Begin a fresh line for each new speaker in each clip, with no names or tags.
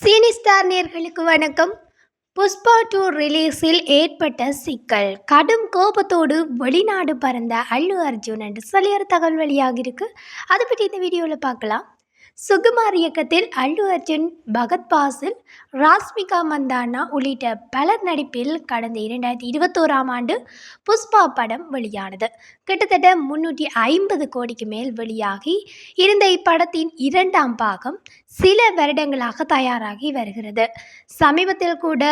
சீனி ஸ்டார் நேர்களுக்கு வணக்கம். புஷ்பா டூ ரிலீஸில் ஏற்பட்ட சிக்கல். கடும் கோபத்தோடு வெளிநாடு பறந்த அல்லு அர்ஜுன் என்று சொல்லி ஒரு தகவல் வெளியாகிருக்கு அதை பற்றி இந்த வீடியோவில் பார்க்கலாம். சுகுமார் இயக்கத்தில் அல்லு அர்ஜுன் பகத் பாசில் ராஸ்மிகா மந்தானா உள்ளிட்ட பலர் நடிப்பில் கடந்த இரண்டாயிரத்தி இருபத்தோராம் ஆண்டு புஷ்பா படம் வெளியானது. கிட்டத்தட்ட முன்னூற்றி ஐம்பது கோடிக்கு மேல் வெளியாகி இருந்த இப்படத்தின் இரண்டாம் பாகம் சில வருடங்களாக தயாராகி வருகிறது. சமீபத்தில் கூட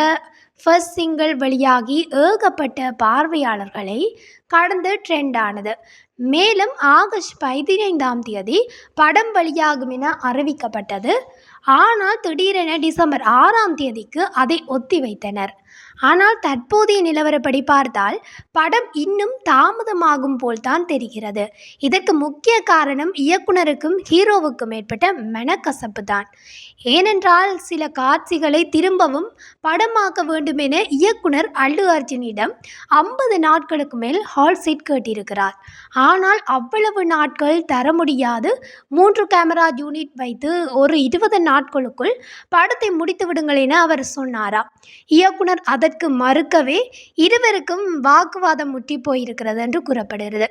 ஃபர்ஸ்ட் சிங்கிள் வெளியாகி ஏகப்பட்ட பார்வையாளர்களை கடந்து ட்ரெண்டானது மேலும் ஆகஸ்ட் பதினைந்தாம் தேதி படம் வெளியாகும் என அறிவிக்கப்பட்டது. ஆனால் திடீரென டிசம்பர் ஆறாம் தேதிக்கு அதை ஒத்தி வைத்தனர் ஆனால் தற்போதைய நிலவரப்படி பார்த்தால் படம் இன்னும் தாமதமாகும் போல்தான் தெரிகிறது. இதற்கு முக்கிய காரணம் இயக்குனருக்கும் ஹீரோவுக்கும் ஏற்பட்ட மனக்கசப்பு தான். ஏனென்றால் சில காட்சிகளை திரும்பவும் படமாக்க வேண்டும் என இயக்குனர் அல்லு அர்ஜுனிடம் ஐம்பது நாட்களுக்கு மேல் ஹால் சீட் கேட்டிருக்கிறார். ஆனால் அவ்வளவு நாட்கள் தர முடியாது. மூன்று கேமரா யூனிட் வைத்து ஒரு இருபது நாட்களுக்குள் படத்தை முடித்து விடுங்கள் என அவர் சொன்னாராம் இயக்குனர் அதை அதற்கு மறுக்கவே இருவருக்கும் வாக்குவாதம் முற்றி போயிருக்கிறது என்று கூறப்படுகிறது.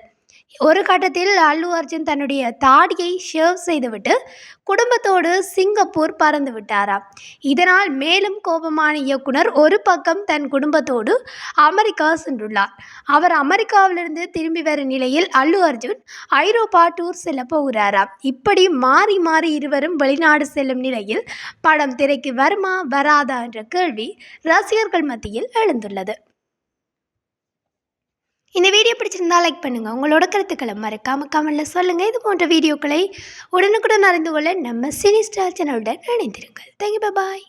ஒரு கட்டத்தில் அல்லு அர்ஜுன் தன்னுடைய தாடியை ஷேவ் செய்துவிட்டு குடும்பத்தோடு சிங்கப்பூர் பறந்து விட்டாராம். இதனால் மேலும் கோபமான இயக்குனர் ஒரு பக்கம் தன் குடும்பத்தோடு அமெரிக்கா சென்றுள்ளார். அவர் அமெரிக்காவிலிருந்து திரும்பி வரும் நிலையில் அல்லு அர்ஜுன் ஐரோப்பா டூர் செல்ல போகிறாராம். இப்படி மாறி மாறி இருவரும் வெளிநாடு செல்லும் நிலையில் படம் திரைக்கு வருமா வராதா என்ற கேள்வி ரசிகர்கள் மத்தியில் எழுந்துள்ளது இந்த பிடிச்சிருந்தால் லைக் பண்ணுங்கள் உங்களோட கருத்துக்களை மறக்காம கமெண்டில் சொல்லுங்கள் இது போன்ற வீடியோக்களை உடனுக்குடன் அறிந்து கொள்ள நம்ம சினி ஸ்டார் சேனலுடன் இணைந்திருங்கள். Thank you bye